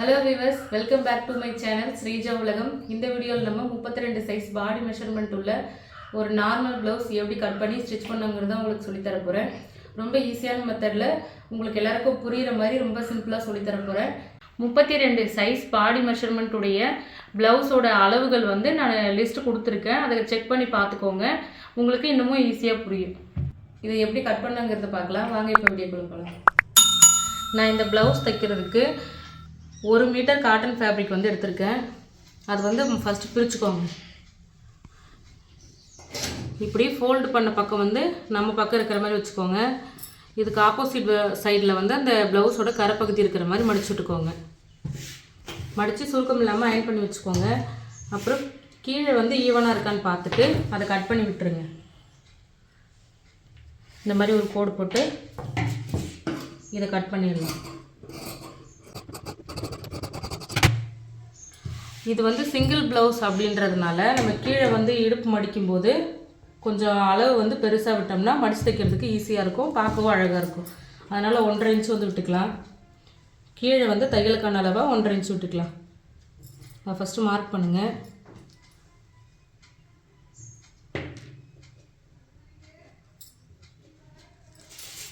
Hello viewers welcome back to my channel Sreeja உலகம் இந்த வீடியோவில் நம்ம முப்பத்தி ரெண்டு சைஸ் பாடி மெஷர்மெண்ட் உள்ள ஒரு நார்மல் ப்ளவுஸ் எப்படி கட் பண்ணி ஸ்டிச் பண்ணுங்கிறத உங்களுக்கு சொல்லித்தர போகிறேன் ரொம்ப ஈஸியான மெத்தடில் உங்களுக்கு எல்லாருக்கும் புரிகிற மாதிரி ரொம்ப சிம்பிளாக சொல்லித்தர போகிறேன் முப்பத்தி ரெண்டு சைஸ் பாடி மெஷர்மெண்ட் உடைய ப்ளவுஸோட அளவுகள் வந்து நான் லிஸ்ட் கொடுத்துருக்கேன். அதை செக் பண்ணி பார்த்துக்கோங்க. உங்களுக்கு இன்னமும் ஈஸியாக புரியும். இதை எப்படி கட் பண்ணுங்கிறத பார்க்கலாம். வாங்க இப்போ வீடியோக்குள்ள போகலாம் நான் இந்த ப்ளவுஸ் தைக்கிறதுக்கு ஒரு மீட்டர் காட்டன் ஃபேப்ரிக் வந்து எடுத்திருக்கேன். அது வந்து ஃபஸ்ட்டு பிரிச்சுக்கோங்க. இப்படி ஃபோல்டு பண்ண பக்கம் வந்து நம்ம பக்கம் இருக்கிற மாதிரி வச்சுக்கோங்க. இதுக்கு ஆப்போசிட் சைடில் வந்து அந்த ப்ளவுஸோட கரைப்பகுதி இருக்கிற மாதிரி மடிச்சு விட்டுக்கோங்க. மடித்து சுருக்கம் இல்லாமல் அயன் பண்ணி வச்சுக்கோங்க. அப்புறம் கீழே வந்து ஈவனாக இருக்கான்னு பார்த்துட்டு அதை கட் பண்ணி விட்டுருங்க. இந்த மாதிரி ஒரு கோடு போட்டு இதை கட் பண்ணிடலாம். இது வந்து சிங்கிள் ப்ளவுஸ் அப்படின்றதுனால நம்ம கீழே வந்து இடுப்பு மடிக்கும்போது கொஞ்சம் அளவு வந்து பெருசாக விட்டோம்னா மடிச்சு தைக்கிறதுக்கு ஈஸியாக இருக்கும் பார்க்கவும் அழகாக இருக்கும். அதனால் ஒன்றரை இன்ச் வந்து விட்டுக்கலாம். கீழே வந்து தையலுக்கான அளவாக ஒன்றரை இன்ச்சு விட்டுக்கலாம். அதை ஃபஸ்ட்டு மார்க் பண்ணுங்கள்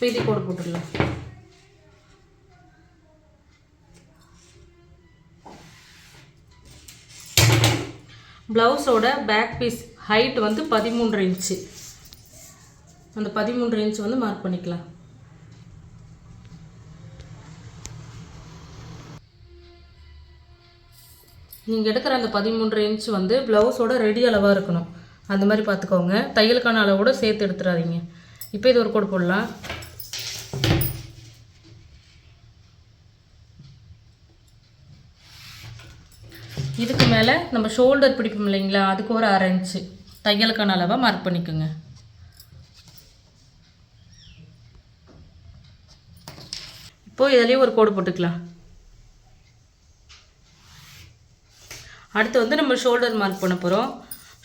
பேதி கோடு போட்டுடலாம். ப்ளவுஸோட பேக் பீஸ் ஹைட் வந்து பதிமூன்று இன்ச்சு. அந்த பதிமூன்று இன்ச் வந்து மார்க் பண்ணிக்கலாம். நீங்கள் எடுக்கிற அந்த பதிமூன்று இன்ச் வந்து ப்ளவுஸோட ரெடி அளவாக இருக்கணும். அந்த மாதிரி பார்த்துக்கோங்க. தையலுக்கான அளவோட சேர்த்து எடுத்துடாதீங்க. இப்போ இது ஒரு கோடு போடலாம் இதுக்கு மேலே நம்ம ஷோல்டர் பிடிப்போம் இல்லைங்களா? அதுக்கு ஒரு அரை இன்ச்சு தையலுக்கான அளவை மார்க் பண்ணிக்கோங்க. இப்போது இதுலேயே ஒரு கோடு போட்டுக்கலாம். அடுத்து வந்து நம்ம ஷோல்டர் மார்க் பண்ண போகிறோம்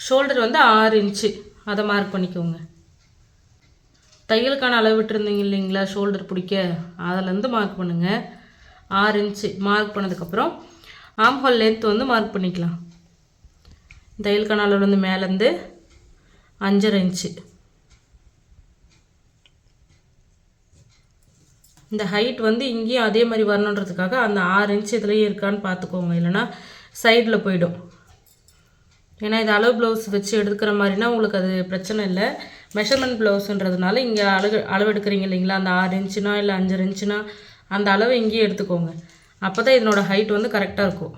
ஷோல்டர் வந்து ஆறு இன்ச்சு அதை மார்க் பண்ணிக்கோங்க. தையலுக்கான அளவு விட்டுருந்தீங்க இல்லைங்களா? ஷோல்டர் பிடிக்க. அதிலேருந்து மார்க் பண்ணுங்கள் ஆறு இன்ச்சு மார்க் பண்ணதுக்கப்புறம் ஆம்ஹால் லென்த் வந்து மார்க் பண்ணிக்கலாம். தையல் அளவு மேலேருந்து அஞ்சரை இன்ச்சு இந்த ஹைட் வந்து இங்கேயும் அதே மாதிரி வரணுன்றதுக்காக அந்த ஆறு இன்ச் இதுலேயும் இருக்கான்னு பார்த்துக்கோங்க. இல்லைனா சைடில் போயிடும். ஏன்னா இது அளவு ப்ளவுஸ் வச்சு எடுக்கிற மாதிரினா உங்களுக்கு அது பிரச்சனை இல்லை. மெஷர்மெண்ட் ப்ளவுஸுன்றதுனால இங்கே அளவு அளவு எடுக்கிறீங்க இல்லைங்களா? அந்த ஆறு இன்ச்சுனா இல்லை அஞ்சரை இன்ச்சுனா அந்த அளவு இங்கேயே எடுத்துக்கோங்க. அப்போ தான் இதனோட ஹைட் வந்து கரெக்டாக இருக்கும்.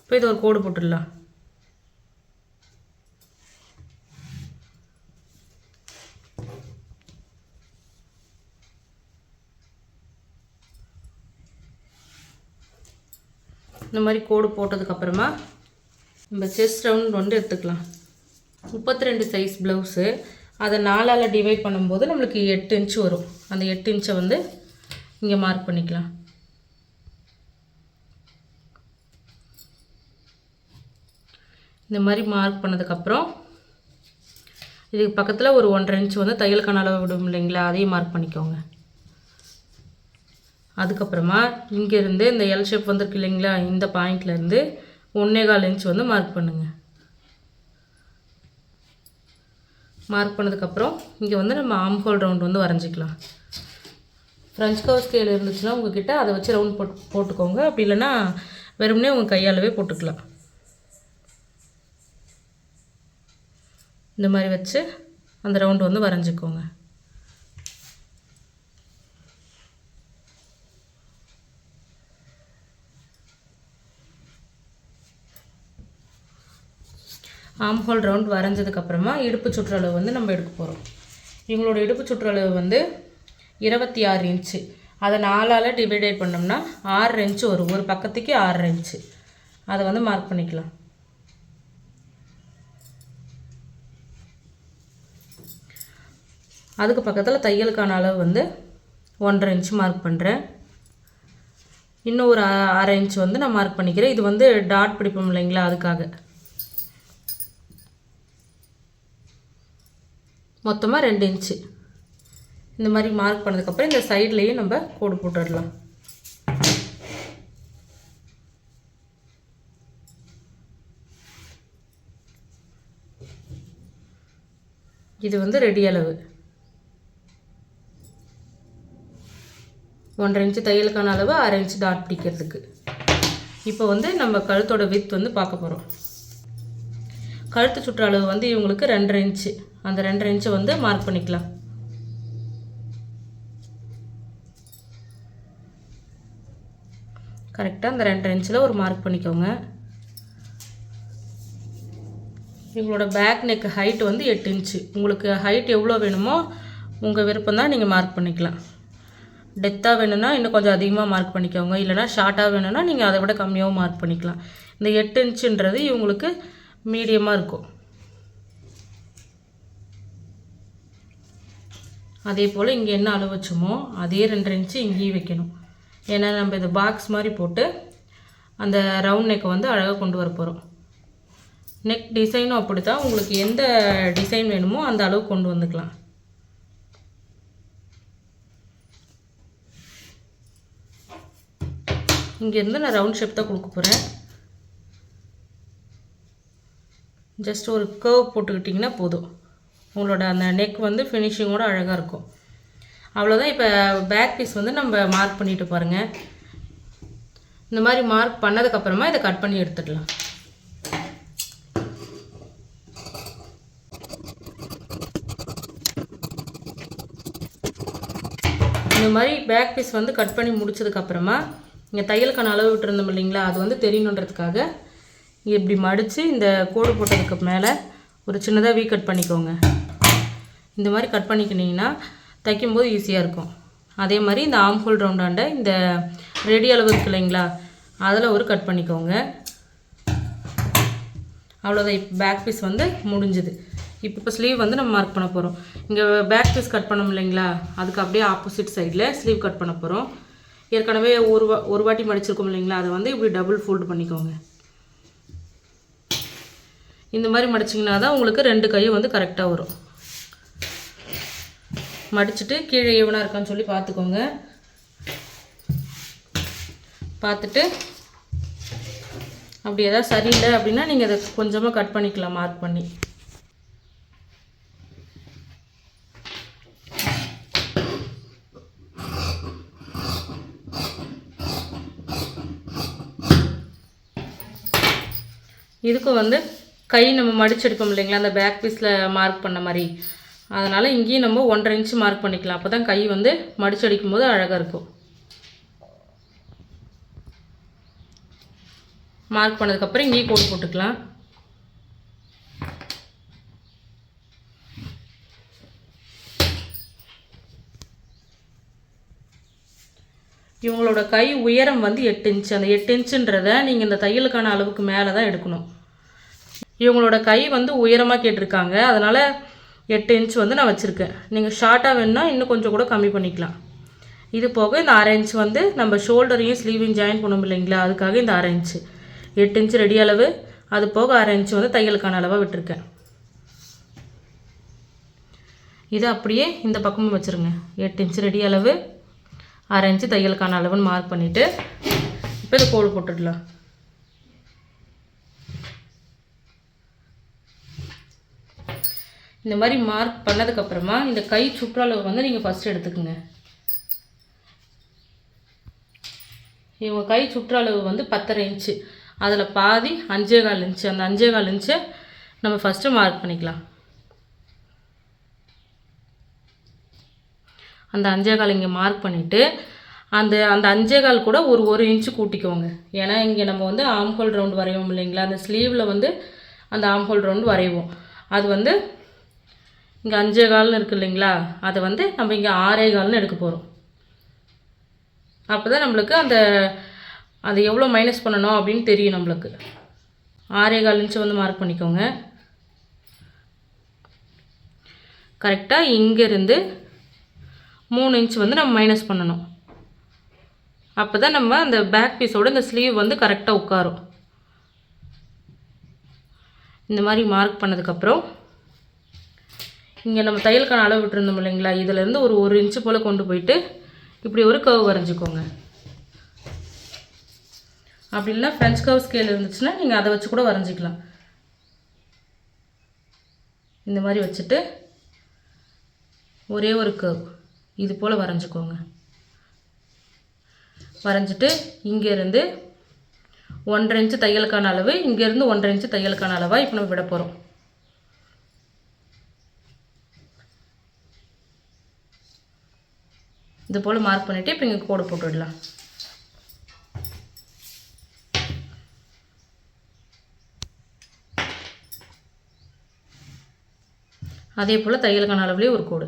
இப்போ இது ஒரு கோடு போட்டுடலாம். இந்த மாதிரி கோடு போட்டதுக்கப்புறமா நம்ம செஸ்ட் ரவுண்ட் வந்து எடுத்துக்கலாம். முப்பத்தி ரெண்டு சைஸ் ப்ளவுஸு அதை நாலால் டிவைட் பண்ணும்போது நம்மளுக்கு எட்டு இன்ச்சு வரும். அந்த எட்டு இன்ச்சை வந்து இங்கே மார்க் பண்ணிக்கலாம். இந்த மாதிரி மார்க் பண்ணதுக்கப்புறம் இதுக்கு பக்கத்தில் ஒரு ஒன்றரை இன்ச் வந்து தையலுக்கான அளவு விடும் இல்லைங்களா? அதையும் மார்க் பண்ணிக்கோங்க. அதுக்கப்புறமா இங்கேருந்து இந்த எல் ஷேப் வந்திருக்கு இல்லைங்களா? இந்த பாயிண்ட்லேருந்து ஒன்றே கால் இன்ச் வந்து மார்க் பண்ணுங்கள் மார்க் பண்ணதுக்கப்புறம் இங்கே வந்து நம்ம ஆம் ஹோல் ரவுண்ட் வந்து வரைஞ்சிக்கலாம். ஃப்ரெஞ்ச் கவர் ஸ்கேல் இருந்துச்சுன்னா உங்ககிட்ட அதை வச்சு ரவுண்ட் போட்டு போட்டுக்கோங்க. அப்படி இல்லைன்னா வெறுமனே உங்கள் கையாலவே போட்டுக்கலாம். இந்த மாதிரி வச்சு அந்த ரவுண்டு வந்து வரைஞ்சிக்கோங்க. ஆம்ஹோல் ரவுண்ட் வரைஞ்சதுக்கப்புறமா இடுப்பு சுற்றளவு வந்து நம்ம எடுக்க போகிறோம் இவங்களோட இடுப்பு சுற்றளவு வந்து இருபத்தி ஆறு இன்ச்சு அதை நாலால் டிவைடேட் பண்ணோம்னா ஆறு இன்ச்சு வரும். ஒரு பக்கத்துக்கு ஆறு இன்ச்சு அதை வந்து மார்க் பண்ணிக்கலாம். அதுக்கு பக்கத்தில் தையலுக்கான அளவு வந்து ஒன்றரை இன்ச்சு மார்க் பண்ணுறேன் இன்னும் ஒரு அரை இன்ச் வந்து நான் மார்க் பண்ணிக்கிறேன். இது வந்து டாட் பிடிப்போம் இல்லைங்களா அதுக்காக. மொத்தமாக ரெண்டு இன்ச்சு இந்த மாதிரி மார்க் பண்ணதுக்கப்புறம் இந்த சைட்லேயும் நம்ம கோடு போட்டுடலாம். இது வந்து ரெடி அளவு. ஒன்றரை இன்ச்சு தையலுக்கான அளவு அரை இன்ச்சு டாட் பிடிக்கிறதுக்கு. இப்போ வந்து நம்ம கழுத்தோட வித் வந்து பார்க்க போகிறோம் கழுத்து சுற்று அளவு வந்து இவங்களுக்கு ரெண்டரை இன்ச்சு அந்த ரெண்டரை இன்ச்சை வந்து மார்க் பண்ணிக்கலாம். கரெக்டாக அந்த ரெண்டரை இன்ச்சில் ஒரு மார்க் பண்ணிக்கோங்க. இவங்களோட பேக் நெக் ஹைட் வந்து எட்டு இன்ச்சு உங்களுக்கு ஹைட் எவ்வளோ வேணுமோ உங்கள் விருப்பம் தான் நீங்கள் மார்க் பண்ணிக்கலாம். டெத்தாக வேணும்னா இன்னும் கொஞ்சம் அதிகமாக மார்க் பண்ணிக்கோங்க. இல்லைனா ஷார்ட்டாக வேணும்னா நீங்கள் அதை விட கம்மியாகவும் மார்க் பண்ணிக்கலாம். இந்த எட்டு இன்ச்சுன்றது இவங்களுக்கு மீடியமாக இருக்கும். அதே போல் இங்கே என்ன அளவு வச்சோமோ அதே ரெண்டரை இன்ச்சு இங்கேயும் வைக்கணும். ஏன்னா நம்ம இதை பாக்ஸ் மாதிரி போட்டு அந்த ரவுண்ட் நெக்கை வந்து அழகாக கொண்டு வர போகிறோம் நெக் டிசைனும் அப்படி தான் உங்களுக்கு எந்த டிசைன் வேணுமோ அந்த அளவு கொண்டு வந்துக்கலாம். இங்கேருந்து நான் ரவுண்ட் ஷேப் தான் கொடுக்க போகிறேன் ஜஸ்ட் ஒரு கர்வ் போட்டுக்கிட்டிங்கன்னா போதும். உங்களோட அந்த நெக் வந்து ஃபினிஷிங்கோட அழகாக இருக்கும். அவ்வளோதான் இப்போ பேக் பீஸ் வந்து நம்ம மார்க் பண்ணிட்டு பாருங்கள் இந்த மாதிரி மார்க் பண்ணதுக்கப்புறமா இதை கட் பண்ணி எடுத்துடலாம் இந்த மாதிரி பேக் பீஸ் வந்து கட் பண்ணி முடிச்சதுக்கப்புறமா இங்கே தையலுக்கான அளவு விட்டுருந்தோம் இல்லைங்களா? அது வந்து தெரியணுன்றதுக்காக இப்படி மடித்து இந்த கோடு போட்டதுக்கு மேலே ஒரு சின்னதாக வீ கட் பண்ணிக்கோங்க. இந்த மாதிரி கட் பண்ணிக்கினீங்கன்னா தைக்கும்போது ஈஸியாக இருக்கும். அதே மாதிரி இந்த ஆம்ஹோல் ரவுண்டாண்ட இந்த ரெடி அளவு இருக்கு இல்லைங்களா? அதில் ஒரு கட் பண்ணிக்கோங்க. அவ்வளோதான் இப்போ பேக் பீஸ் வந்து முடிஞ்சுது. இப்போ இப்போ ஸ்லீவ் வந்து நம்ம மார்க் பண்ண போகிறோம் இங்கே பேக் பீஸ் கட் பண்ணோம் இல்லைங்களா? அதுக்கு அப்படியே ஆப்போசிட் சைடில் ஸ்லீவ் கட் பண்ண போகிறோம் ஏற்கனவே ஒரு வா ஒரு வாட்டி மடிச்சிருக்கோம் இல்லைங்களா? அதை வந்து இப்படி டபுள் ஃபோல்டு பண்ணிக்கோங்க. இந்த மாதிரி மடிச்சிங்கன்னா தான் உங்களுக்கு ரெண்டு கையும் வந்து கரெக்டாக வரும். மடிச்சுட்டு கீழே எவனாக இருக்கான்னு சொல்லி பார்த்துக்கோங்க. பார்த்துட்டு அப்படி எதாவது சரியில்லை அப்படின்னா நீங்கள் அதை கொஞ்சமாக கட் பண்ணிக்கலாம் மார்க் பண்ணி. இதுக்கும் வந்து கை நம்ம மடிச்செடுப்போம் இல்லைங்களா? அந்த பேக் பீஸில் மார்க் பண்ண மாதிரி. அதனால் இங்கேயும் நம்ம ஒன்றரை இன்ச்சு மார்க் பண்ணிக்கலாம். அப்போ தான் கை வந்து மடிச்சடிக்கும் போது அழகாக இருக்கும். மார்க் பண்ணதுக்கப்புறம் இங்கேயும் கோடு போட்டுக்கலாம். இவங்களோட கை உயரம் வந்து எட்டு இன்ச்சு அந்த எட்டு இன்ச்சுன்றத நீங்கள் இந்த தையலுக்கான அளவுக்கு மேலே தான் எடுக்கணும். இவங்களோட கை வந்து உயரமாக கேட்டிருக்காங்க. அதனால் எட்டு இன்ச் வந்து நான் வச்சுருக்கேன். நீங்கள் ஷார்ட்டாக வேணும்னா இன்னும் கொஞ்சம் கூட கம்மி பண்ணிக்கலாம். இது போக இந்த அரை இன்ச் வந்து நம்ம ஷோல்டரையும் ஸ்லீவையும் ஜாயின் பண்ணோம் இல்லைங்களா? அதுக்காக இந்த அரை இன்ச்சு எட்டு இன்ச் ரெடி அளவு. அது போக அரை வந்து தையலுக்கான அளவாக விட்டுருக்கேன். இது அப்படியே இந்த பக்கமும் வச்சுருங்க. எட்டு இன்ச் ரெடி அளவு. அரை இன்ச்சு தையலுக்கான அளவுன்னு மார்க் பண்ணிவிட்டு இப்போ இது கோடு போட்டுடலாம். இந்த மாதிரி மார்க் பண்ணதுக்கப்புறமா இந்த கை சுற்றளவு வந்து நீங்கள் ஃபஸ்ட்டு எடுத்துக்கோங்க. இவங்க கை சுற்றளவு வந்து பத்தரை இன்ச்சு அதில் பாதி அஞ்சே கால் இன்ச்சு அந்த அஞ்சே கால் இன்ச்சை நம்ம ஃபஸ்ட்டு மார்க் பண்ணிக்கலாம். அந்த அஞ்சே கால் இங்கே மார்க் பண்ணிவிட்டு அந்த அந்த அஞ்சே கால் கூட ஒரு ஒரு இன்ச்சு கூட்டிக்கோங்க. ஏன்னா இங்கே நம்ம வந்து ஆம்ஹோல் ரவுண்ட் வரைவோம் இல்லைங்களா? அந்த ஸ்லீவில் வந்து அந்த ஆம்ஹோல் ரவுண்ட் வரைவோம். அது வந்து இங்கே அஞ்சே கால்னு இருக்குது இல்லைங்களா? அதை வந்து நம்ம இங்கே ஆறே கால்னு எடுக்க போகிறோம் அப்போ தான் நம்மளுக்கு அந்த அது எவ்வளோ மைனஸ் பண்ணணும் அப்படின்னு தெரியும் நம்மளுக்கு. ஆறே கால் இன்ச்சு வந்து மார்க் பண்ணிக்கோங்க. கரெக்டாக இங்கேருந்து மூணு இன்ச் வந்து நம்ம மைனஸ் பண்ணணும். அப்போ தான் நம்ம அந்த பேக் பீஸோட இந்த ஸ்லீவ் வந்து கரெக்டாக உட்காரும். இந்த மாதிரி மார்க் பண்ணதுக்கப்புறம் இங்கே நம்ம தையலுக்கான அளவு விட்டுருந்தோம் இல்லைங்களா? இதுலேருந்து ஒரு ஒரு இன்ச்சு போல் கொண்டு போயிட்டு இப்படி ஒரு கர்வ் வரைஞ்சிக்கோங்க. அப்படி இல்லைனா ஃப்ரெஞ்ச் கர்வ் ஸ்கேல் இருந்துச்சுன்னா நீங்கள் அதை வச்சு கூட வரைஞ்சிக்கலாம். இந்த மாதிரி வச்சுட்டு ஒரே ஒரு கர்வ் இது போல் வரைஞ்சிக்கோங்க. வரைஞ்சிட்டு இங்கேருந்து ஒன்றரை இன்ச்சு தையலுக்கான அளவு இங்கேருந்து ஒன்றரை இன்ச்சு தையலுக்கான அளவாக இப்போ நம்ம விட போகிறோம் இது போல் மார்க் பண்ணிவிட்டு இப்போ இங்கே கோடு போட்டு விடலாம். அதே போல் தையலுக்கான அளவுலேயே ஒரு கோடு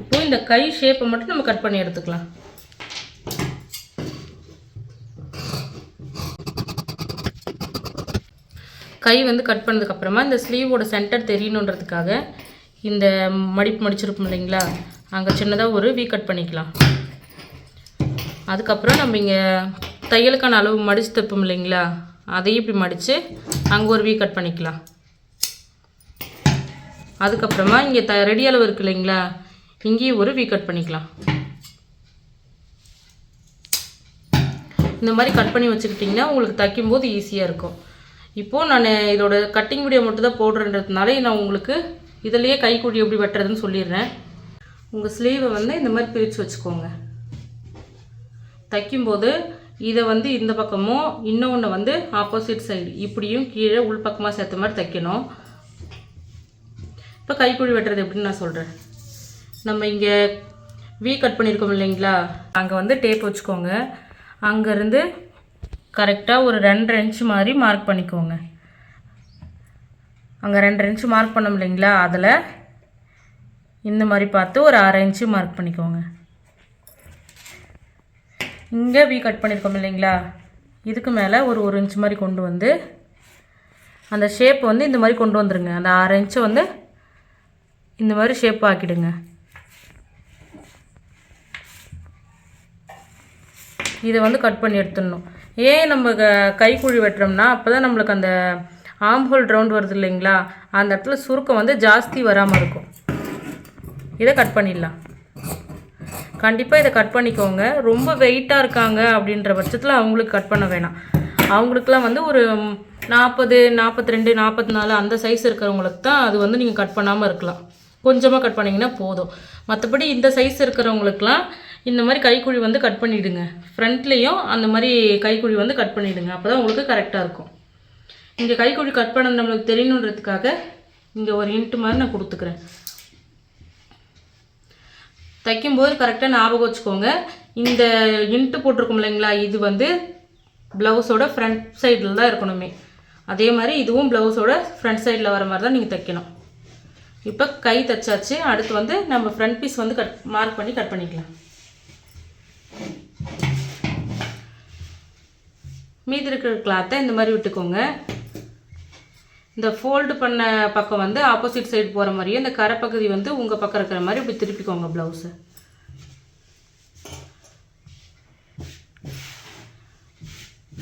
இப்போது இந்த கை ஷேப்பை மட்டும் நம்ம கட் பண்ணி எடுத்துக்கலாம். கை வந்து கட் பண்ணதுக்கப்புறமா இந்த ஸ்லீவோட சென்டர் தெரியணுன்றதுக்காக இந்த மடிப்பு மடிச்சிருப்போம் இல்லைங்களா? அங்கே சின்னதாக ஒரு வீ கட் பண்ணிக்கலாம். அதுக்கப்புறம் நம்ம இங்கே தையலுக்கான அளவு மடித்து தைப்போம் இல்லைங்களா? அதையும் இப்படி மடித்து அங்கே ஒரு வீ கட் பண்ணிக்கலாம். அதுக்கப்புறமா இங்கே த ரெடி அளவு இருக்கு இல்லைங்களா? இங்கேயும் ஒரு வீ கட் பண்ணிக்கலாம். இந்த மாதிரி கட் பண்ணி வச்சுக்கிட்டிங்கன்னா உங்களுக்கு தைக்கும்போது ஈஸியாக இருக்கும். இப்போது நான் இதோட கட்டிங் வீடியோ மட்டும் தான் போடுறேன்றதுனால நான் உங்களுக்கு இதிலையே கைக்குழி எப்படி வெட்டுறதுன்னு சொல்லிடுறேன். உங்கள் ஸ்லீவை வந்து இந்த மாதிரி பிரித்து வச்சுக்கோங்க. தைக்கும்போது இதை வந்து இந்த பக்கமும் இன்னொன்று வந்து ஆப்போசிட் சைடு இப்படியும் கீழே உள்பக்கமாக சேர்த்த மாதிரி தைக்கணும். இப்போ கைக்குழி வெட்டுறது எப்படின்னு நான் சொல்கிறேன் நம்ம இங்கே வி கட் பண்ணியிருக்கோம் இல்லைங்களா? அங்கே வந்து டேப் வச்சுக்கோங்க. அங்கேருந்து கரெக்டாக ஒரு ரெண்டு இன்ச் மாதிரி மார்க் பண்ணிக்கோங்க. அங்கே ரெண்டு இன்ச்சு மார்க் பண்ணோம் இல்லைங்களா? அதில் இந்த மாதிரி பார்த்து ஒரு அரை இன்ச்சு மார்க் பண்ணிக்கோங்க. இங்கே வி கட் பண்ணியிருக்கோம் இல்லைங்களா? இதுக்கு மேலே ஒரு ஒரு இன்ச் மாதிரி கொண்டு வந்து அந்த ஷேப் வந்து இந்த மாதிரி கொண்டு வந்துடுங்க அந்த அரை இன்ச்சை வந்து இந்த மாதிரி ஷேப் ஆக்கிடுங்க. இதை வந்து கட் பண்ணி எடுத்துடணும். ஏன் நம்ம க கைக்குழி வெட்டுறோம்னா அப்போ தான் நம்மளுக்கு அந்த ஆம் ஹோல் ரவுண்ட் வருது இல்லைங்களா? அந்த இடத்துல சுருக்கம் வந்து ஜாஸ்தி வராமல் இருக்கும். இதை கட் பண்ணிடலாம். கண்டிப்பாக இதை கட் பண்ணிக்கோங்க. ரொம்ப வெயிட்டாக இருக்காங்க அப்படின்ற பட்சத்தில் அவங்களுக்கு கட் பண்ண வேணாம். அவங்களுக்குலாம் வந்து ஒரு நாற்பது நாற்பத்தி ரெண்டு நாற்பத்தி நாலு அந்த சைஸ் இருக்கிறவங்களுக்கு தான் அது வந்து நீங்கள் கட் பண்ணாமல் இருக்கலாம். கொஞ்சமாக கட் பண்ணிங்கன்னா போதும். மற்றபடி இந்த சைஸ் இருக்கிறவங்களுக்குலாம் இந்த மாதிரி கைக்குழி வந்து கட் பண்ணிவிடுங்க ஃப்ரண்ட்லேயும் அந்த மாதிரி கைக்குழி வந்து கட் பண்ணிவிடுங்க அப்போ தான் உங்களுக்கு கரெக்டாக இருக்கும். இங்கே கைக்குழி கட் பண்ணது நம்மளுக்கு தெரியணுன்றதுக்காக இங்கே ஒரு இன்ட்டு மாதிரி நான் கொடுத்துக்கிறேன். தைக்கும்போது கரெக்டாக ஞாபகம் வச்சுக்கோங்க. இந்த இன்ட்டு போட்டிருக்கோம் இல்லைங்களா? இது வந்து ப்ளவுஸோட ஃப்ரண்ட் சைடில் தான் இருக்கணுமே. அதே மாதிரி இதுவும் ப்ளவுஸோட ஃப்ரண்ட் சைடில் வர மாதிரி தான் நீங்கள் தைக்கணும். இப்போ கை தைச்சாச்சு. அடுத்து வந்து நம்ம ஃப்ரண்ட் பீஸ் வந்து கட் மார்க் பண்ணி கட் பண்ணிக்கலாம். மீதி இருக்கிற கிளாத்தை இந்த மாதிரி விட்டுக்கோங்க. இந்த ஃபோல்டு பண்ண பக்கம் வந்து ஆப்போசிட் சைடு போகிற மாதிரியும் இந்த கரை பகுதி வந்து உங்கள் பக்கம் இருக்கிற மாதிரி இப்படி திருப்பிக்கோங்க ப்ளவுஸை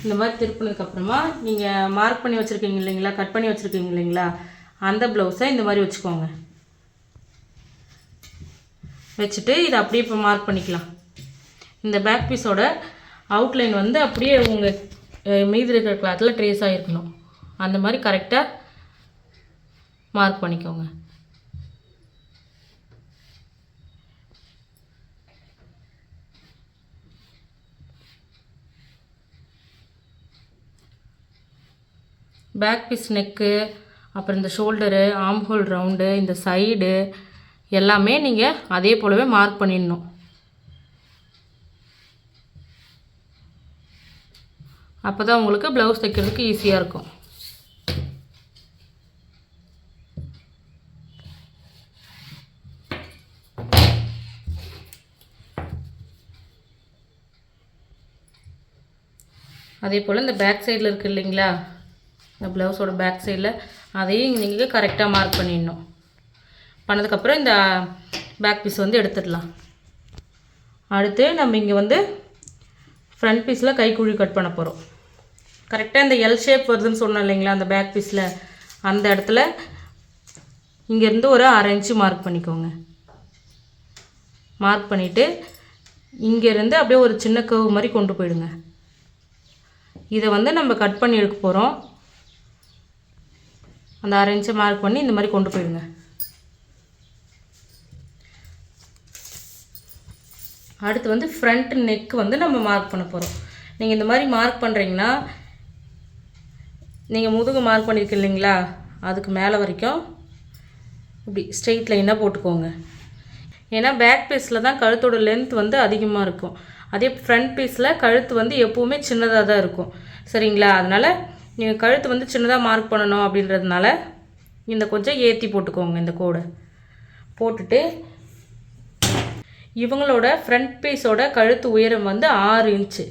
இந்த மாதிரி திருப்பினதுக்கப்புறமா நீங்கள் மார்க் பண்ணி வச்சுருக்கீங்க இல்லைங்களா கட் பண்ணி வச்சுருக்கீங்க இல்லைங்களா அந்த ப்ளவுஸை இந்த மாதிரி வச்சுக்கோங்க. வச்சுட்டு இதை அப்படியே இப்போ மார்க் பண்ணிக்கலாம். இந்த பேக் பீஸோட அவுட்லைன் வந்து அப்படியே உங்கள் மீதி இருக்கிற கிளாத்தில் ட்ரேஸ் ஆகிருக்கணும் அந்த மாதிரி கரெக்டாக மார்க் பண்ணிக்கோங்க. பேக் பீஸ் நெக்கு அப்புறம் இந்த ஷோல்டரு ஆம்ஹோல் ரவுண்டு இந்த சைடு எல்லாமே நீங்கள் அதே போலவே மார்க் பண்ணிடணும். அப்போ தான் உங்களுக்கு ப்ளவுஸ் தைக்கிறதுக்கு ஈஸியாக இருக்கும். அதே போல் இந்த பேக் சைடில் இருக்குது இல்லைங்களா? இந்த ப்ளவுஸோட பேக் சைடில் அதையும் நீங்கள் கரெக்டாக மார்க் பண்ணிடணும். பண்ணதுக்கப்புறம் இந்த பேக் பீஸ் வந்து எடுத்துடலாம். அடுத்து நம்ம இங்கே வந்து ஃப்ரண்ட் பீஸில் கைக்குழி கட் பண்ண போகிறோம் கரெக்டாக இந்த எல் ஷேப் வருதுன்னு சொன்னோம் இல்லைங்களா அந்த பேக் பீஸில் அந்த இடத்துல இங்கேருந்து ஒரு அரை இன்ச்சு மார்க் பண்ணிக்கோங்க. மார்க் பண்ணிவிட்டு இங்கேருந்து அப்படியே ஒரு சின்ன கர்வ் மாதிரி கொண்டு போயிடுங்க. இதை வந்து நம்ம கட் பண்ணி எடுக்க போகிறோம் அந்த அரை இன்ச்சை மார்க் பண்ணி இந்த மாதிரி கொண்டு போயிடுங்க. அடுத்து வந்து ஃப்ரண்ட் நெக் வந்து நம்ம மார்க் பண்ண போகிறோம் நீங்கள் இந்த மாதிரி மார்க் பண்ணுறீங்கன்னா நீங்கள் முதுகு மார்க் பண்ணியிருக்கு இல்லைங்களா? அதுக்கு மேலே வரைக்கும் இப்படி ஸ்ட்ரெயிட் லைனாக போட்டுக்கோங்க. ஏன்னா பேக் பீஸில் தான் கழுத்தோட லென்த் வந்து அதிகமாக இருக்கும். அதே ஃப்ரண்ட் பீஸில் கழுத்து வந்து எப்போவுமே சின்னதாக தான் இருக்கும். சரிங்களா? அதனால் நீங்கள் கழுத்து வந்து சின்னதாக மார்க் பண்ணணும் அப்படின்றதுனால இந்த கொஞ்சம் ஏற்றி போட்டுக்கோங்க இந்த கோடை. போட்டுட்டு இவங்களோட ஃப்ரண்ட் பீஸோட கழுத்து உயரம் வந்து ஆறு இன்ச்சு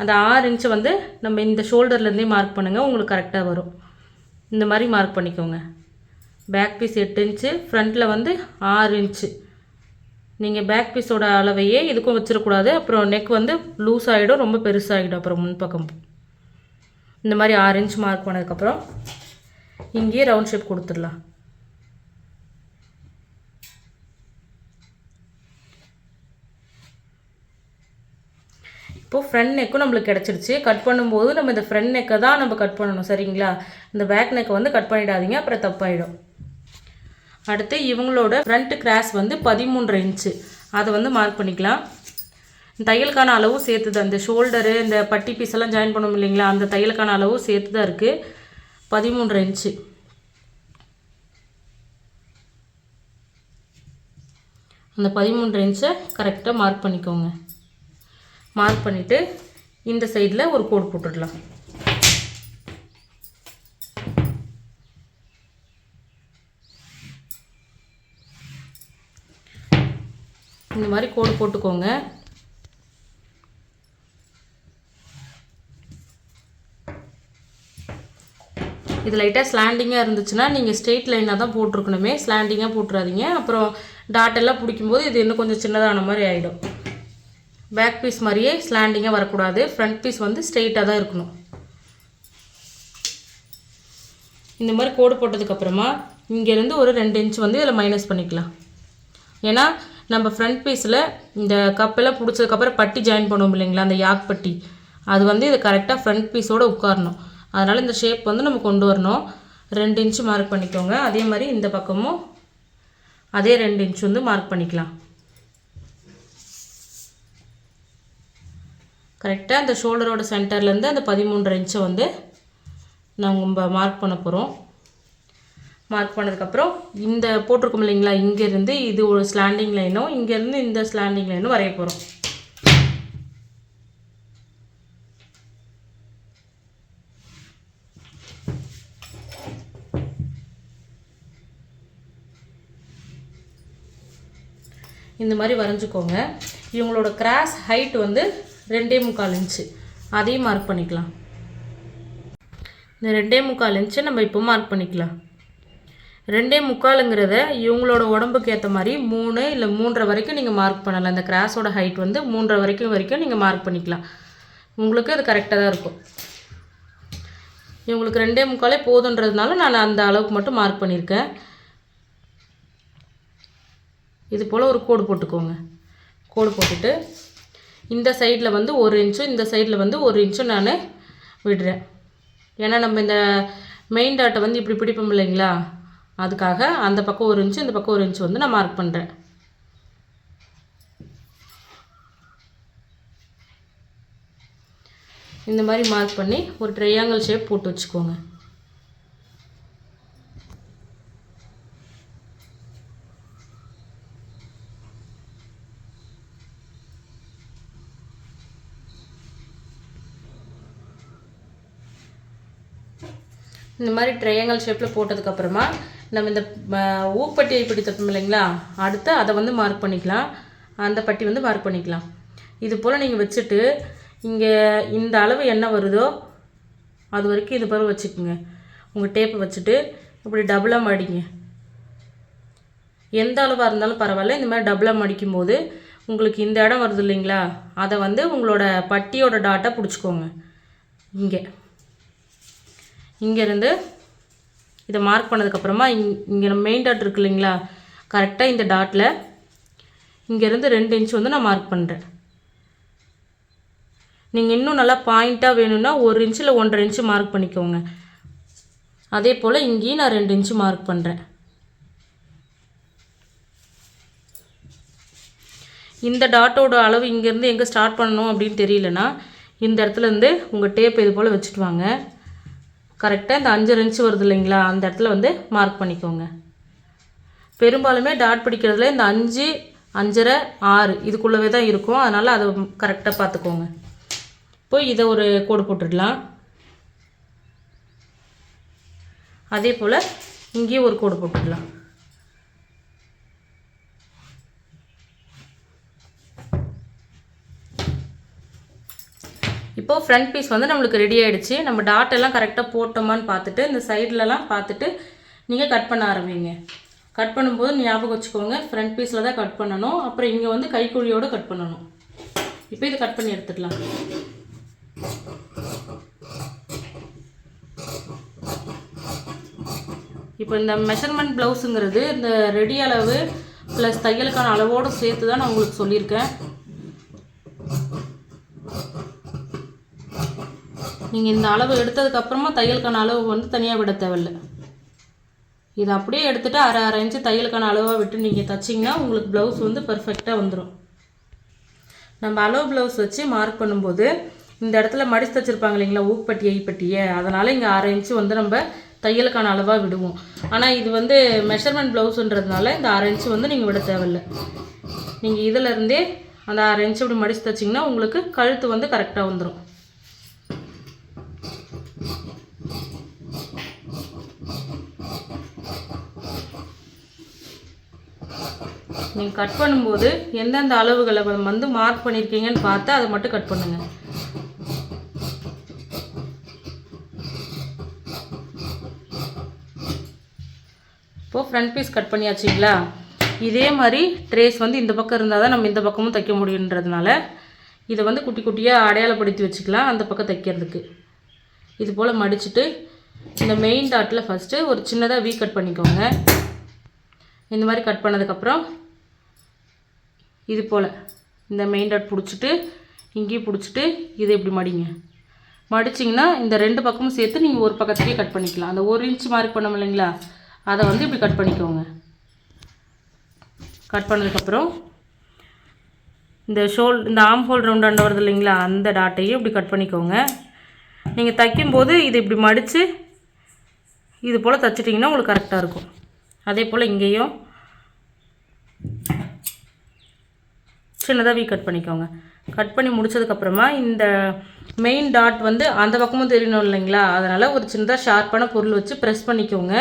அந்த ஆறு இன்ச்சு வந்து நம்ம இந்த ஷோல்டர்லேருந்தே மார்க் பண்ணுங்கள் உங்களுக்கு கரெக்டாக வரும். இந்த மாதிரி மார்க் பண்ணிக்கோங்க. பேக் பீஸ் எட்டு இன்ச்சு ஃப்ரண்ட்டில் வந்து ஆறு இன்ச்சு நீங்கள் பேக் பீஸோட அளவையே இதுக்கும் வச்சிடக்கூடாது. அப்புறம் நெக் வந்து லூஸ் ஆகிடும் ரொம்ப பெருசாகிடும். அப்புறம் முன்பக்கம். இந்த மாதிரி ஆறு இன்ச் மார்க் பண்ணதுக்கப்புறம் இங்கேயே ரவுண்ட் ஷேப் கொடுத்துடலாம். இப்போது ஃப்ரண்ட் நெக்கும் நம்மளுக்கு கிடச்சிருச்சு. கட் பண்ணும்போது நம்ம இந்த ஃப்ரண்ட் நெக்கை தான் நம்ம கட் பண்ணணும் சரிங்களா? இந்த பேக் நெக்கை வந்து கட் பண்ணிடாதீங்க அப்புறம் தப்பாயிடும். அடுத்து இவங்களோட ஃப்ரண்ட் கிராஸ் வந்து பதிமூன்று இன்ச்சு அதை வந்து மார்க் பண்ணிக்கலாம். தையலுக்கான அளவும் சேர்த்து தான் இந்த ஷோல்டரு இந்த பட்டி பீஸ் எல்லாம் ஜாயின் பண்ணோம் இல்லைங்களா? அந்த தையலுக்கான அளவும் சேர்த்து தான் இருக்குது பதிமூன்று இன்ச்சு அந்த பதிமூன்று இன்ச்சை கரெக்டாக மார்க் பண்ணிக்கோங்க. மார்க் பண்ணிவிட்டு இந்த சைடில் ஒரு கோடு போட்டுடலாம். இந்த மாதிரி கோடு போட்டுக்கோங்க. இது லைட்டாக ஸ்லாண்டிங்காக இருந்துச்சுன்னா நீங்கள் ஸ்ட்ரெயிட் லைனாக தான் போட்டிருக்கணுமே. ஸ்லாண்டிங்காக போட்டுறாதீங்க. அப்புறம் டாட் எல்லாம் பிடிக்கும்போது இது இன்னும் கொஞ்சம் சின்னதான மாதிரி ஆகிடும் பேக் பீஸ் மாதிரியே ஸ்லாண்டிங்காக வரக்கூடாது. ஃப்ரண்ட் பீஸ் வந்து ஸ்ட்ரெயிட்டாக தான் இருக்கணும். இந்த மாதிரி கோடு போட்டதுக்கப்புறமா இங்கேருந்து ஒரு ரெண்டு இன்ச் வந்து இதில் மைனஸ் பண்ணிக்கலாம். ஏன்னா நம்ம ஃப்ரண்ட் பீஸில் இந்த கப்பெல்லாம் பிடிச்சதுக்கப்புறம் பட்டி ஜாயின் பண்ணுவோம் இல்லைங்களா? அந்த யாக் பட்டி. அது வந்து இது கரெக்டாக ஃப்ரண்ட் பீஸோடு உட்காரணும். அதனால் இந்த ஷேப் வந்து நம்ம கொண்டு வரணும். ரெண்டு இன்ச்சு மார்க் பண்ணிக்கோங்க. அதே மாதிரி இந்த பக்கமும் அதே ரெண்டு இன்ச் வந்து மார்க் பண்ணிக்கலாம். கரெக்டாக அந்த ஷோல்டரோட சென்டர்லேருந்து அந்த பதிமூன்றரை இன்ச்சை வந்து நம்ம மார்க் பண்ண போகிறோம் மார்க் பண்ணதுக்கப்புறம் இந்த போட்டிருக்கோம் இல்லைங்களா இங்கேருந்து இது ஒரு ஸ்லாண்டிங் லைனும் இங்கேருந்து இந்த ஸ்லாண்டிங் லைனும் வரைய போகிறோம் இந்த மாதிரி வரைஞ்சிக்கோங்க. இவங்களோட கிராஸ் ஹைட் வந்து ரெண்டே முக்கால் இன்ச்சு அதையும் மார்க் பண்ணிக்கலாம். இந்த ரெண்டே முக்கால் இன்ச்சை நம்ம இப்போ மார்க் பண்ணிக்கலாம். ரெண்டே முக்காலுங்கிறத இவங்களோட உடம்புக்கு ஏற்ற மாதிரி மூணு இல்லை மூன்றரை வரைக்கும் நீங்கள் மார்க் பண்ணலாம். இந்த கிராஸோட ஹைட் வந்து மூன்றரை வரைக்கும் வரைக்கும் நீங்கள் மார்க் பண்ணிக்கலாம். உங்களுக்கு அது கரெக்டாக தான் இருக்கும். இவங்களுக்கு ரெண்டே முக்காலே போதுன்றதுனால நான் அந்த அளவுக்கு மட்டும் மார்க் பண்ணியிருக்கேன் இது போல் ஒரு கோடு போட்டுக்கோங்க. கோடு போட்டுட்டு இந்த சைடில் வந்து ஒரு இன்ச்சும் இந்த சைடில் வந்து ஒரு இன்ச்சும் நான் விடுறேன். ஏன்னா நம்ம இந்த மெயின் டாட்டை வந்து இப்படி பிடிப்போம் இல்லைங்களா? அதுக்காக அந்த பக்கம் ஒரு இன்ச்சு இந்த பக்கம் ஒரு இன்ச்சு வந்து நான் மார்க் பண்ணுறேன் இந்த மாதிரி மார்க் பண்ணி ஒரு ட்ரையாங்கிள் ஷேப் போட்டு வச்சுக்கோங்க. இந்த மாதிரி ட்ரையாங்கல் ஷேப்பில் போட்டதுக்கப்புறமா நம்ம இந்த ஊப்பட்டியை இப்படி இல்லைங்களா? அடுத்து அதை வந்து மார்க் பண்ணிக்கலாம். அந்த பட்டி வந்து மார்க் பண்ணிக்கலாம். இது போல் நீங்கள் வச்சுட்டு இங்கே இந்த அளவு என்ன வருதோ அது வரைக்கும் இது போல் வச்சுக்கோங்க. உங்கள் டேப்பை வச்சுட்டு இப்படி டபுளாக மடிங்க. எந்த அளவாக இருந்தாலும் பரவாயில்ல. இந்த மாதிரி டபுளாக மடிக்கும் போது உங்களுக்கு இந்த இடம் வருது இல்லைங்களா? அதை வந்து உங்களோட பட்டியோட டாட்டை பிடிச்சிக்கோங்க. இங்கே. இங்கேருந்து இதை மார்க் பண்ணதுக்கப்புறமா இங் இங்கே மெயின் டாட் இருக்கு இல்லைங்களா? கரெக்டாக இந்த டாட்டில் இங்கேருந்து ரெண்டு இன்ச் வந்து நான் மார்க் பண்ணுறேன் நீங்கள் இன்னும் நல்லா பாயிண்ட்டாக வேணும்னா ஒரு இன்ச்சில் ஒன்றரை இன்ச்சு மார்க் பண்ணிக்கோங்க. அதே போல் இங்கேயும் நான் ரெண்டு இன்ச்சு மார்க் பண்ணுறேன் இந்த டாட்டோட அளவு இங்கேருந்து எங்கே ஸ்டார்ட் பண்ணணும் அப்படின்னு தெரியலனா இந்த இடத்துல இருந்து உங்கள் டேப் இது போல் வச்சுட்டு வாங்க. கரெக்டாக இந்த அஞ்சரை இன்ச்சு வருது இல்லைங்களா? அந்த இடத்துல வந்து மார்க் பண்ணிக்கோங்க. பெரும்பாலுமே டாட் பிடிக்கிறதுல இந்த அஞ்சு அஞ்சரை ஆறு இதுக்குள்ளவே தான் இருக்கும். அதனால் அதை கரெக்டாக பார்த்துக்கோங்க. இப்போ இதை ஒரு கோடு போட்டுடலாம். அதே போல் இங்கேயும் ஒரு கோடு போட்டுடலாம். இப்போது ஃப்ரண்ட் பீஸ் வந்து நம்மளுக்கு ரெடி ஆகிடுச்சு நம்ம டாட் எல்லாம் கரெக்டாக போட்டோமான்னு பார்த்துட்டு இந்த சைட்லலாம் பார்த்துட்டு நீங்கள் கட் பண்ண ஆரம்பிங்க. கட் பண்ணும்போது ஞாபகம் வச்சுக்கோங்க ஃப்ரண்ட் பீஸில் தான் கட் பண்ணணும். அப்புறம் இங்கே வந்து கைக்குழியோடு கட் பண்ணணும். இப்போ இதை கட் பண்ணி எடுத்துக்கலாம். இப்போ இந்த மெஷர்மெண்ட் ப்ளவுஸுங்கிறது இந்த ரெடி அளவு ப்ளஸ் தையலுக்கான அளவோடு சேர்த்து தான் நான் உங்களுக்கு சொல்லியிருக்கேன். நீங்கள் இந்த அளவு எடுத்ததுக்கப்புறமா தையலுக்கான அளவு வந்து தனியாக விட தேவையில்லை. இதை அப்படியே எடுத்துகிட்டு அரை அரை இன்ச்சு தையலுக்கான அளவாக விட்டு நீங்கள் தைச்சிங்கன்னா உங்களுக்கு ப்ளவுஸ் வந்து பர்ஃபெக்டாக வந்துடும் நம்ம அளவு ப்ளவுஸ் வச்சு மார்க் பண்ணும்போது இந்த இடத்துல மடிச்சு தைச்சிருப்பாங்க இல்லைங்களா ஊப்பட்டி ஐப்பட்டியை. அதனால் இங்கே அரை இன்ச்சு வந்து நம்ம தையலுக்கான அளவாக விடுவோம். ஆனால் இது வந்து மெஷர்மெண்ட் ப்ளவுஸுன்றதுனால இந்த அரை இன்ச்சு வந்து நீங்கள் விட தேவையில்லை. நீங்கள் இதிலருந்தே அந்த அரை இன்ச்சு இப்படி மடிச்சு தைச்சிங்கன்னா உங்களுக்கு கழுத்து வந்து கரெக்டாக வந்துடும் நீங்கள் கட் பண்ணும்போது எந்தெந்த அளவுகளை வந்து மார்க் பண்ணியிருக்கீங்கன்னு பார்த்து அதை மட்டும் கட் பண்ணுங்கள் இப்போது ஃப்ரண்ட் பீஸ் கட் பண்ணியாச்சுங்களா? இதே மாதிரி ட்ரேஸ் வந்து இந்த பக்கம் இருந்தால் தான் நம்ம இந்த பக்கமும் தைக்க முடியுன்றதுனால இதை வந்து குட்டி குட்டியாக அடையாளப்படுத்தி வச்சுக்கலாம் அந்த பக்கம் தைக்கிறதுக்கு. இது போல் மடிச்சுட்டு இந்த மெயின் டாட்டில் ஃபஸ்ட்டு ஒரு சின்னதாக வீ கட் பண்ணிக்கோங்க. இந்த மாதிரி கட் பண்ணதுக்கப்புறம் இது போல். இந்த மெயின் டாட் பிடிச்சிட்டு இங்கேயும் பிடிச்சிட்டு இதை இப்படி மடிங்க. மடிச்சிங்கன்னா இந்த ரெண்டு பக்கமும் சேர்த்து நீங்கள் ஒரு பக்கத்துலேயே கட் பண்ணிக்கலாம். அந்த ஒரு இன்ச் மார்க் பண்ணோம் இல்லைங்களா? அதை வந்து இப்படி கட் பண்ணிக்கோங்க. கட் பண்ணதுக்கப்புறம் இந்த ஷோல் இந்த ஆம் ஹோல் ரவுண்டாண்ட வருது இல்லைங்களா? அந்த டாட்டையும் இப்படி கட் பண்ணிக்கோங்க. நீங்கள் தைக்கும்போது இது இப்படி மடித்து இது போல் தைச்சிட்டிங்கன்னா உங்களுக்கு கரெக்டாக இருக்கும். அதே போல் இங்கேயும் சின்னதாக வீ கட் பண்ணிக்கோங்க. கட் பண்ணி முடிச்சதுக்கப்புறமா இந்த மெயின் டாட் வந்து அந்த பக்கமும் தெரியணும் இல்லைங்களா? அதனால் ஒரு சின்னதாக ஷார்ப்பான பொருள் வச்சு ப்ரெஸ் பண்ணிக்கோங்க.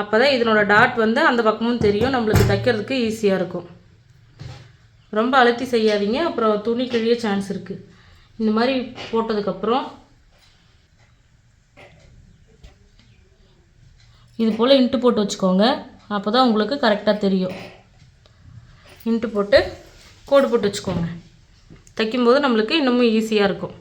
அப்போ தான் இதனோட டாட் வந்து அந்த பக்கமும் தெரியும். நம்மளுக்கு தைக்கிறதுக்கு ஈஸியாக இருக்கும். ரொம்ப அழுத்தி செய்யாதீங்க. அப்புறம் துணி கிழிய சான்ஸ் இருக்குது இந்த மாதிரி போட்டதுக்கப்புறம் இது போல் இன்ட்டு போட்டு வச்சுக்கோங்க. அப்போ தான் உங்களுக்கு கரெக்டாக தெரியும். இன்ட்டு போட்டு கோடு போட்டு வச்சுக்கோங்க. தைக்கும்போது நம்மளுக்கு இன்னமும் ஈஸியாக இருக்கும்.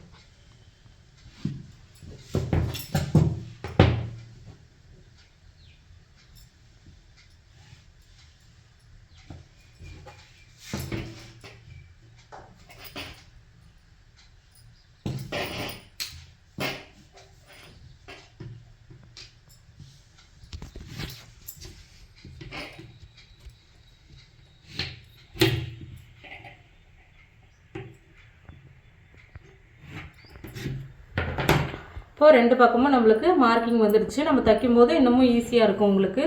ரெண்டு பக்கமும் நம்மளுக்கு மார்க்கிங் வந்துடுச்சு நம்ம தைக்கும்போது இன்னமும் ஈஸியாக இருக்கும் உங்களுக்கு.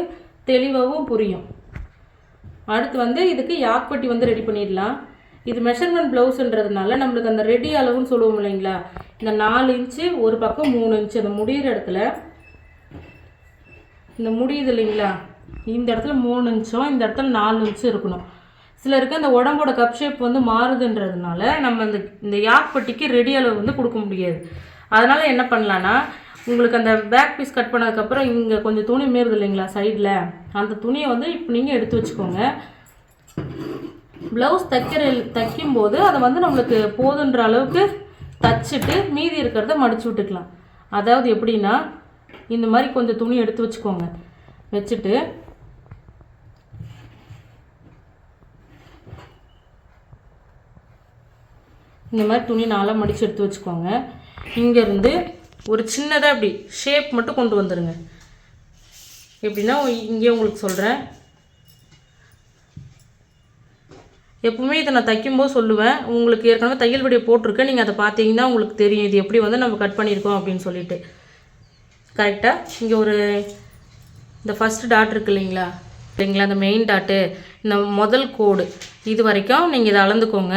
தெளிவாகவும் புரியும். அடுத்து வந்து இதுக்கு யாக்பட்டி வந்து ரெடி பண்ணிடலாம். இது மெஷர்மெண்ட் ப்ளவுஸுன்றதுனால நம்மளுக்கு அந்த ரெடி அளவுன்னு சொல்லுவோம் இல்லைங்களா? இந்த நாலு இன்ச்சு ஒரு பக்கம் மூணு இன்ச்சு அந்த முடிகிற இடத்துல இந்த முடியுது இல்லைங்களா? இந்த இடத்துல மூணு இன்ச்சும் இந்த இடத்துல நாலு இன்ச்சும் இருக்கணும். சிலருக்கு அந்த உடம்போட கப் ஷேப் வந்து மாறுதுன்றதுனால நம்ம இந்த இந்த யாக்பட்டிக்கு ரெடி அளவு வந்து கொடுக்க முடியாது. அதனால் என்ன பண்ணலான்னா உங்களுக்கு அந்த பேக் பீஸ் கட் பண்ணதுக்கப்புறம் இங்கே கொஞ்சம் துணி மீறுது இல்லைங்களா சைடில் அந்த துணியை வந்து இப்போ நீங்கள் எடுத்து வச்சுக்கோங்க. ப்ளவுஸ் தைக்கிற தைக்கும்போது அதை வந்து நம்மளுக்கு போதுன்ற அளவுக்கு தச்சுட்டு மீதி இருக்கிறத மடிச்சு விட்டுக்கலாம். அதாவது எப்படின்னா இந்த மாதிரி கொஞ்சம் துணி எடுத்து வச்சுக்கோங்க. வச்சுட்டு இந்த மாதிரி துணி நாளாக மடித்து எடுத்து வச்சுக்கோங்க. இங்கேருந்து ஒரு சின்னதாக அப்படி ஷேப் மட்டும் கொண்டு வந்துடுங்க எப்படின்னா இங்கே உங்களுக்கு சொல்கிறேன் எப்பவுமே இதை நான் தைக்கும்போது சொல்லுவேன். உங்களுக்கு ஏற்கனவே தையல் வீடியோ போட்டிருக்கேன் நீங்கள் அதை பார்த்தீங்கன்னா உங்களுக்கு தெரியும். இது எப்படி வந்து நம்ம கட் பண்ணியிருக்கோம் அப்படின்னு சொல்லிட்டு. கரெக்டாக இங்கே ஒரு இந்த ஃபஸ்ட்டு டாட் இருக்கு இல்லைங்களா? இல்லைங்களா? அந்த மெயின் டாட்டு இந்த முதல் கோடு. இது வரைக்கும் நீங்கள் இதை அளந்துக்கோங்க.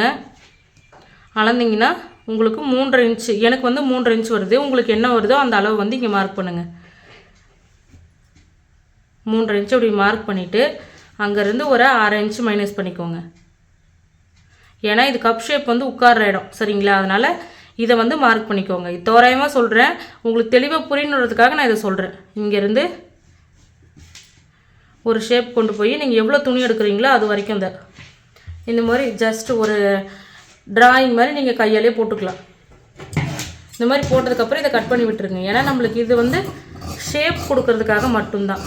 அளந்தீங்கன்னா உங்களுக்கு மூன்றரை இன்ச்சு எனக்கு வந்து மூன்றரை இன்ச் வருது. உங்களுக்கு என்ன வருதோ அந்த அளவு வந்து இங்கே மார்க் பண்ணுங்கள் மூன்றரை இன்ச்சு அப்படி மார்க் பண்ணிவிட்டு அங்கேருந்து ஒரு அரை இன்ச்சு மைனஸ் பண்ணிக்கோங்க. ஏன்னா இது கப் ஷேப் வந்து உட்கார்ற இடம் சரிங்களா? அதனால் இதை வந்து மார்க் பண்ணிக்கோங்க. இது தோராயமாக சொல்கிறேன் உங்களுக்கு தெளிவாக புரியணுன்றதுக்காக நான் இதை சொல்கிறேன் இங்கேருந்து ஒரு ஷேப் கொண்டு போய் நீங்கள் எவ்வளோ துணி எடுக்கிறீங்களோ அது வரைக்கும் இந்த இந்த மாதிரி ஜஸ்ட் ஒரு டிராயிங் மாதிரி நீங்கள் கையாலே போட்டுக்கலாம். இந்த மாதிரி போட்டதுக்கப்புறம் இதை கட் பண்ணி விட்டுருங்க. ஏன்னா நம்மளுக்கு இது வந்து ஷேப் கொடுக்கறதுக்காக மட்டும்தான்.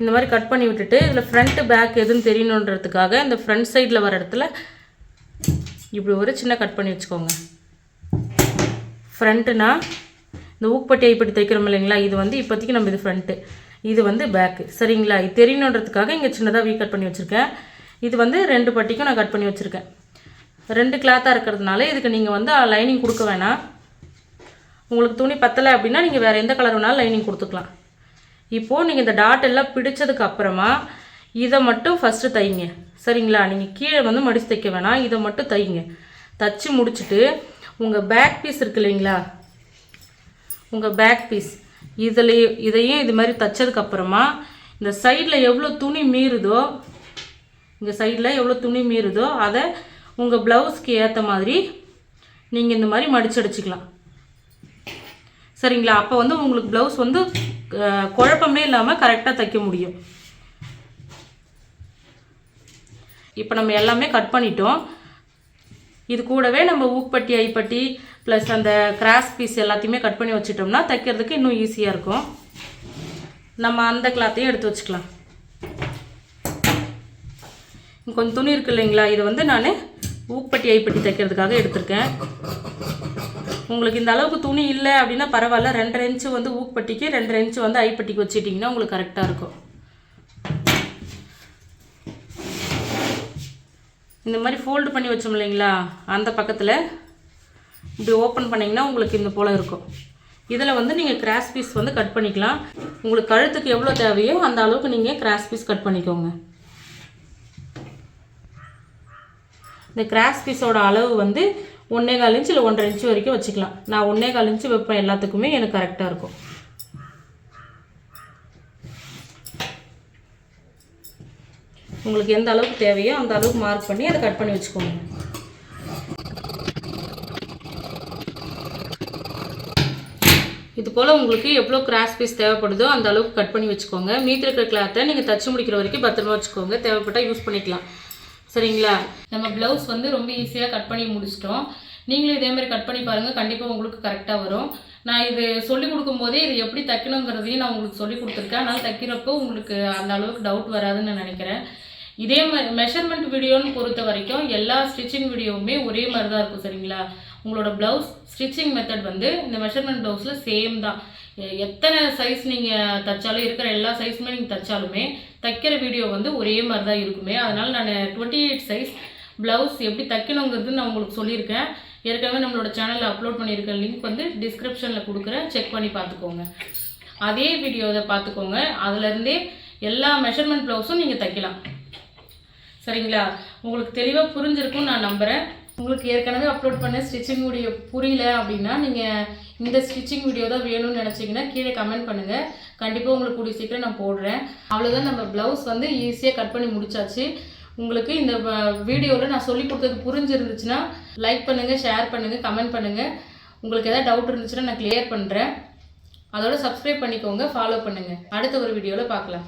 இந்த மாதிரி கட் பண்ணி விட்டுட்டு இதில் ஃப்ரண்ட்டு பேக் எதுன்னு தெரியணுன்றதுக்காக இந்த ஃப்ரண்ட் சைடில் வர இடத்துல இப்படி ஒரு சின்ன கட் பண்ணி வச்சுக்கோங்க. ஃப்ரண்ட்டுனா இந்த ஊக்கப்பட்டியை ஐப்பட்டி தைக்கிறோம் இல்லைங்களா? இது வந்து இப்போதைக்கு நம்ம இது ஃப்ரண்ட்டு இது வந்து பேக்கு சரிங்களா? இது தெரியணுன்றதுக்காக இங்கே சின்னதாக வீ கட் பண்ணி வச்சுருக்கேன். இது வந்து ரெண்டு பட்டிக்கும் நான் கட் பண்ணி வச்சுருக்கேன். ரெண்டு கிளாத்தாக இருக்கிறதுனால இதுக்கு நீங்கள் வந்து லைனிங் கொடுக்க வேணாம். உங்களுக்கு துணி பத்தலை அப்படின்னா நீங்கள் வேறு எந்த கலர் வேணாலும் லைனிங் கொடுத்துக்கலாம். இப்போது நீங்கள் இந்த டாட் எல்லாம் பிடிச்சதுக்கு அப்புறமா இதை மட்டும் ஃபஸ்ட்டு தைங்க. சரிங்களா? நீங்கள் கீழே வந்து மடித்து தைக்க வேணாம். இதை மட்டும் தைங்க. தச்சு முடிச்சுட்டு உங்கள் பேக் பீஸ் இருக்கு இல்லைங்களா? உங்கள் பேக் பீஸ் இதில் இதையும் இது மாதிரி தைச்சதுக்கப்புறமா இந்த சைடில் எவ்வளோ துணி மீறுதோ இங்கே சைடில் எவ்வளோ துணி மீறுதோ அதை உங்கள் ப்ளவுஸ்க்கு ஏற்ற மாதிரி நீங்கள் இந்த மாதிரி மடிச்சடிச்சிக்கலாம் சரிங்களா? அப்போ வந்து உங்களுக்கு ப்ளவுஸ் வந்து குழப்பமே இல்லாமல் கரெக்டாக தைக்க முடியும். இப்போ நம்ம எல்லாமே கட் பண்ணிட்டோம். இது கூடவே நம்ம ஊக்பட்டி ஐப்பட்டி ப்ளஸ் அந்த கிராஸ் பீஸ் எல்லாத்தையுமே கட் பண்ணி வச்சிட்டோம்னா தைக்கிறதுக்கு இன்னும் ஈஸியாக இருக்கும். நம்ம அந்த கிளாத்தையும் எடுத்து வச்சுக்கலாம். கொஞ்சம் துணி இருக்கு இல்லைங்களா? இதை வந்து நான் ஊப்பட்டி ஐப்பட்டி தைக்கிறதுக்காக எடுத்திருக்கேன். உங்களுக்கு இந்த அளவுக்கு துணி இல்லை அப்படின்னா பரவாயில்ல. ரெண்டரை இன்ச்சு வந்து ஊக்பட்டிக்கு ரெண்டரை இன்ச்சு வந்து ஐப்பட்டிக்கு வச்சிட்டிங்கன்னா உங்களுக்கு கரெக்டாக இருக்கும். இந்த மாதிரி ஃபோல்டு பண்ணி வச்சோம் இல்லைங்களா? அந்த பக்கத்தில் இப்படி ஓப்பன் பண்ணிங்கன்னா உங்களுக்கு இந்த போல் இருக்கும். இதில் வந்து நீங்கள் கிராஸ் பீஸ் வந்து கட் பண்ணிக்கலாம். உங்களுக்கு கழுத்துக்கு எவ்வளோ தேவையோ அந்த அளவுக்கு நீங்கள் கிராஸ் பீஸ் கட் பண்ணிக்கோங்க. இந்த கிராஸ் பீஸோட அளவு வந்து ஒன்றே கால் இன்ச் இல்லை ஒன்றரை இன்ச்சு வரைக்கும் வச்சுக்கலாம். நான் ஒன்றே கால் இன்ச்சு வைப்பேன் எல்லாத்துக்குமே எனக்கு கரெக்டாக இருக்கும். உங்களுக்கு எந்த அளவுக்கு தேவையோ அந்த அளவுக்கு மார்க் பண்ணி அதை கட் பண்ணி வச்சுக்கோங்க. இது போல் உங்களுக்கு எவ்வளோ கிராஸ் பீஸ் தேவைப்படுதோ அந்த அளவுக்கு கட் பண்ணி வச்சுக்கோங்க. மீதி இருக்கிற கிளாத்தை நீங்கள் தச்சு முடிக்கிற வரைக்கும் பத்திரமா வச்சுக்கோங்க. தேவைப்பட்டால் யூஸ் பண்ணிக்கலாம். சரிங்களா? நம்ம ப்ளவுஸ் வந்து ரொம்ப ஈஸியாக கட் பண்ணி முடிச்சிட்டோம். நீங்களும் இதே மாதிரி கட் பண்ணி பாருங்கள் கண்டிப்பாக உங்களுக்கு கரெக்டாக வரும். நான் இது சொல்லி கொடுக்கும்போதே இது எப்படி தைக்கணுங்கிறதையும் நான் உங்களுக்கு சொல்லி கொடுத்துருக்கேன். அதனால் தைக்கிறப்போ உங்களுக்கு அந்த அளவுக்கு டவுட் வராதுன்னு நான் நினைக்கிறேன். இதே மாதிரி மெஷர்மெண்ட் வீடியோன்னு பொறுத்த வரைக்கும் எல்லா ஸ்டிச்சிங் வீடியோவுமே ஒரே மாதிரி தான் இருக்கும் சரிங்களா? உங்களோட ப்ளவுஸ் ஸ்டிச்சிங் மெத்தட் வந்து இந்த மெஷர்மெண்ட் ப்ளவுஸில் சேம் தான். எத்தனை சைஸ் நீங்கள் தைச்சாலும் இருக்கிற எல்லா சைஸுமே நீங்கள் தைச்சாலுமே தைக்கிற வீடியோ வந்து ஒரே மாதிரி தான் இருக்குமே. அதனால் நான் டுவெண்ட்டி எயிட் சைஸ் ப்ளவுஸ் எப்படி தைக்கணுங்கிறது நான் உங்களுக்கு சொல்லியிருக்கேன். ஏற்கனவே நம்மளோட சேனலில் அப்லோட் பண்ணியிருக்க லிங்க் வந்து டிஸ்கிரிப்ஷனில் கொடுக்குறேன். செக் பண்ணி பார்த்துக்கோங்க. அதே வீடியோவை பார்த்துக்கோங்க. அதுலேருந்தே எல்லா மெஷர்மெண்ட் ப்ளவுஸும் நீங்கள் தைக்கலாம். சரிங்களா? உங்களுக்கு தெளிவாக புரிஞ்சிருக்கும்னு நான் நம்புகிறேன் உங்களுக்கு ஏற்கனவே அப்லோட் பண்ண ஸ்டிச்சிங் வீடியோ புரியல அப்படின்னா நீங்கள் இந்த ஸ்டிச்சிங் வீடியோ தான் வேணும்னு நினச்சிங்கன்னா கீழே கமெண்ட் பண்ணுங்கள் கண்டிப்பாக உங்களுக்கு கூடிய சீக்கிரம் நான் போடுறேன். அவ்வளோதான் நம்ம ப்ளவுஸ் வந்து ஈஸியாக கட் பண்ணி முடிச்சாச்சு. உங்களுக்கு இந்த வீடியோவில் நான் சொல்லி கொடுத்தது புரிஞ்சிருந்துச்சுன்னா லைக் பண்ணுங்கள் ஷேர் பண்ணுங்கள் கமெண்ட் பண்ணுங்கள் உங்களுக்கு எதாவது டவுட் இருந்துச்சுன்னா நான் கிளியர் பண்ணுறேன் அதோட சப்ஸ்கிரைப் பண்ணிக்கோங்க ஃபாலோ பண்ணுங்கள் அடுத்த ஒரு வீடியோவில் பார்க்கலாம்.